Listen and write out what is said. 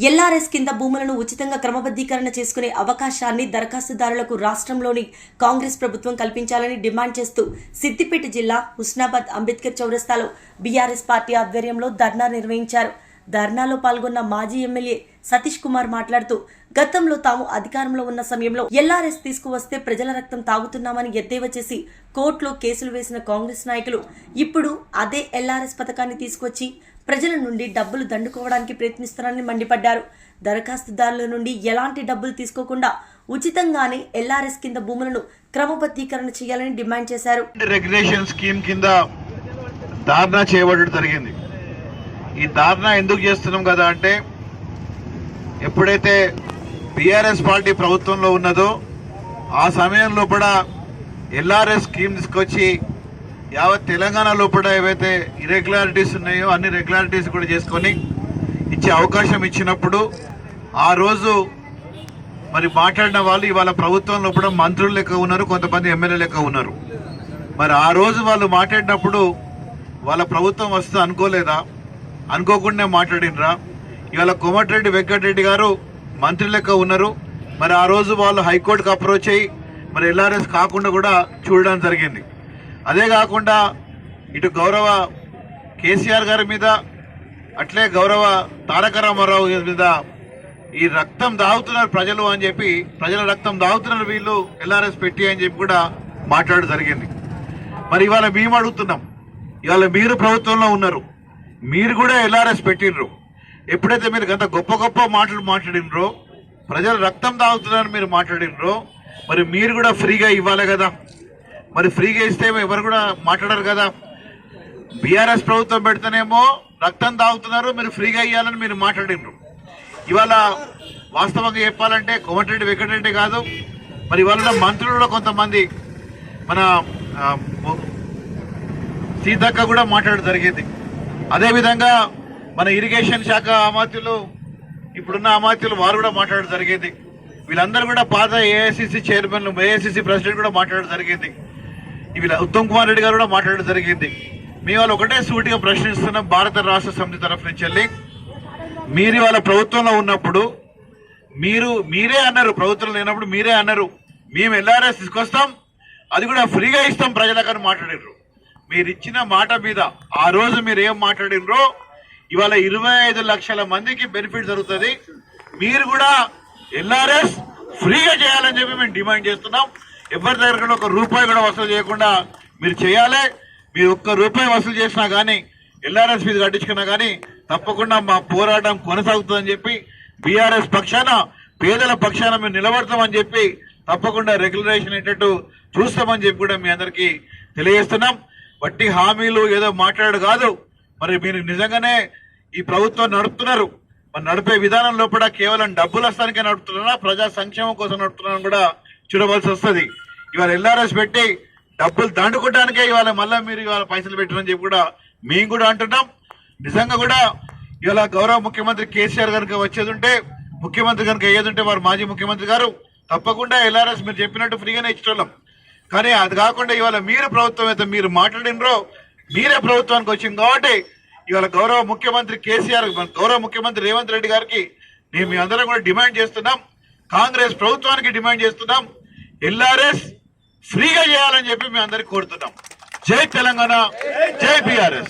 LRS కింద భూములను ఉచితంగా క్రమబద్ధీకరణ చేసుకునే అవకాశాన్ని దరఖాస్తుదారులకు రాష్ట్రంలోని కాంగ్రెస్ ప్రభుత్వం కల్పించాలని డిమాండ్ చేస్తూ సిద్దిపేట జిల్లా హుస్నాబాద్ అంబేద్కర్ చౌరస్తాలో బీఆర్ఎస్ పార్టీ ఆధ్వర్యంలో ధర్నా నిర్వహించారు. ధర్నాలో పాల్గొన్న మాజీ ఎమ్మెల్యే సతీష్ కుమార్ మాట్లాడుతూ గతంలో తాము అధికారంలో ఉన్న సమయంలో ఎల్ఆర్ఎస్ తీసుకువస్తే ప్రజల రక్తం తాగుతున్నామని ఎద్దేవా చేసి కోర్టులో కేసులు వేసిన కాంగ్రెస్ నాయకులు ఇప్పుడు అదే ఎల్ఆర్ఎస్ పథకాన్ని తీసుకొచ్చి ప్రజల నుండి డబ్బులు దండుకోవడానికి ప్రయత్నిస్తున్నారని మండిపడ్డారు. దరఖాస్తుదారుల నుండి ఎలాంటి డబ్బులు తీసుకోకుండా ఉచితంగానే ఎల్ఆర్ఎస్ కింద భూములను క్రమబద్ధీకరణ చేయాలని డిమాండ్ చేశారు. రెగ్యులేషన్ స్కీమ్ కింద ధారణ చేయబడడం జరిగింది. ఈ ధారణ ఎందుకు చేస్తున్నాం కదా అంటే ఎప్పుడైతే బీఆర్ఎస్ పార్టీ ప్రభుత్వంలో ఉన్నదో ఆ సమయంలో కూడా ఎల్ఆర్ఎస్ స్కీమ్ తీసుకొచ్చి యావత్ తెలంగాణ లోపల ఏవైతే ఇరెగ్యులారిటీస్ ఉన్నాయో అన్ని రెగ్యులారిటీస్ కూడా చేసుకొని ఇచ్చే అవకాశం ఇచ్చినప్పుడు ఆ రోజు మరి మాట్లాడిన వాళ్ళు ఇవాళ ప్రభుత్వం లోపల మంత్రులు లెక్క ఉన్నారు కొంతమంది ఎమ్మెల్యే లెక్క ఉన్నారు. మరి ఆ రోజు వాళ్ళు మాట్లాడినప్పుడు వాళ్ళ ప్రభుత్వం వస్తే అనుకోలేదా? అనుకోకుండా మాట్లాడినరా? ఇవాళ కోమటిరెడ్డి వెంకటరెడ్డి గారు మంత్రి లెక్క ఉన్నారు. మరి ఆ రోజు వాళ్ళు హైకోర్టుకు అప్రోచ్ అయ్యి మరి ఎల్ఆర్ఎస్ కాకుండా కూడా చూడడం జరిగింది. అదే కాకుండా ఇటు గౌరవ కేసీఆర్ గారి మీద అట్లే గౌరవ తారక రామారావు గారి మీద ఈ రక్తం దాగుతున్నారు ప్రజలు అని చెప్పి ప్రజల రక్తం దాగుతున్నారు వీళ్ళు ఎల్ఆర్ఎస్ పెట్టి అని చెప్పి కూడా మాట్లాడడం జరిగింది. మరి ఇవాళ మేము అడుగుతున్నాం ఇవాళ మీరు ప్రభుత్వంలో ఉన్నారు మీరు కూడా ఎల్ఆర్ఎస్ పెట్టినరు ఎప్పుడైతే మీరు గంత గొప్ప గొప్ప మాటలు మాట్లాడినరో ప్రజలు రక్తం తాగుతున్నారని మీరు మాట్లాడినరో మరి మీరు కూడా ఫ్రీగా ఇవ్వాలి కదా. మరి ఫ్రీగా ఇస్తే ఎవరు కూడా మాట్లాడరు కదా. బీఆర్ఎస్ ప్రభుత్వం పెడితేనేమో రక్తం తాగుతున్నారు మీరు ఫ్రీగా ఇవ్వాలని మీరు మాట్లాడినారు ఇవాళ వాస్తవంగా చెప్పాలంటే కోమటిరెడ్డి వెంకటరెడ్డి కాదు మరి ఇవాళ మంత్రులు కూడా కొంతమంది మన సీతక్క కూడా మాట్లాడడం జరిగింది. అదేవిధంగా మన ఇరిగేషన్ శాఖ అమాత్యులు ఇప్పుడున్న అమాత్యులు వారు కూడా మాట్లాడడం జరిగింది. వీళ్ళందరూ కూడా పాత ఏఐసిసి చైర్మన్ ఏఐసిసి ప్రెసిడెంట్ కూడా మాట్లాడడం జరిగింది. ఇవి ఉత్తమ్ కుమార్ రెడ్డి గారు కూడా మాట్లాడడం జరిగింది. మీ వాళ్ళు ఒకటే సూటిగా ప్రశ్నిస్తున్నాం భారత రాష్ట్ర సమితి తరఫు నుంచి వెళ్ళి. మీరు వాళ్ళ ప్రభుత్వంలో ఉన్నప్పుడు మీరు మీరే అన్నారు ప్రభుత్వం లేనప్పుడు మీరే అన్నారు. మేము ఎల్ఆర్ఎస్ తీసుకొస్తాం అది కూడా ఫ్రీగా ఇస్తాం ప్రజలకు అని మాట్లాడినరు మీరు ఇచ్చిన మాట మీద ఆ రోజు మీరు ఏం మాట్లాడినరో ఇవాళ ఇరవై ఐదు లక్షల మందికి బెనిఫిట్ జరుగుతుంది. మీరు కూడా ఎల్ఆర్ఎస్ ఫ్రీగా చేయాలని చెప్పి మేము డిమాండ్ చేస్తున్నాం. ఎవరి దగ్గర కూడా ఒక రూపాయి కూడా వసూలు చేయకుండా మీరు చేయాలి. మీరు ఒక్క రూపాయి వసూలు చేసినా కానీ ఎల్ఆర్ఎస్ ఫీజు కట్టించుకున్నా కానీ తప్పకుండా మా పోరాటం కొనసాగుతుందని చెప్పి బీఆర్ఎస్ పక్షాన పేదల పక్షాన మేము నిలబడతామని చెప్పి తప్పకుండా రెగ్యులరేషన్ ఏంటట్టు చూస్తామని చెప్పి కూడా మీ అందరికీ తెలియజేస్తున్నాం. వట్టి హామీలు ఏదో మాట్లాడు కాదు. మరి మీరు నిజంగానే ఈ ప్రభుత్వం నడుపుతున్నారు. మరి నడిపే విధానం లోపల కేవలం డబ్బులు వస్తానికే నడుపుతున్నారా? ప్రజా సంక్షేమం కోసం నడుపుతున్నారని కూడా చూడవలసి వస్తుంది. ఇవాళ ఎల్ఆర్ఎస్ పెట్టి డబ్బులు దండుకోవడానికే ఇవాళ మళ్ళీ మీరు ఇవాళ పైసలు పెట్టారని చెప్పి కూడా మేము కూడా అంటున్నాం. నిజంగా కూడా ఇవాళ గౌరవ ముఖ్యమంత్రి కేసీఆర్ కనుక వచ్చేది ఉంటే ముఖ్యమంత్రి కనుక అయ్యేది ఉంటే వారు మాజీ ముఖ్యమంత్రి గారు తప్పకుండా ఎల్ఆర్ఎస్ మీరు చెప్పినట్టు ఫ్రీగానే ఇచ్చేటోళ్ళం. కానీ అది కాకుండా ఇవాళ మీరు ప్రభుత్వం అయితే మీరు మాట్లాడినరో మీరే ప్రభుత్వానికి వచ్చింది కాబట్టి ఇవాళ గౌరవ ముఖ్యమంత్రి కేసీఆర్ గౌరవ ముఖ్యమంత్రి రేవంత్ రెడ్డి గారికి మేము మీ అందరం కూడా డిమాండ్ చేస్తున్నాం. కాంగ్రెస్ ప్రభుత్వానికి డిమాండ్ చేస్తున్నాం. ఎల్ఆర్ఎస్ ఫ్రీగా చేయాలని చెప్పి మేము అందరికి కోరుతున్నాం. జై తెలంగాణ జై బీఆర్ఎస్.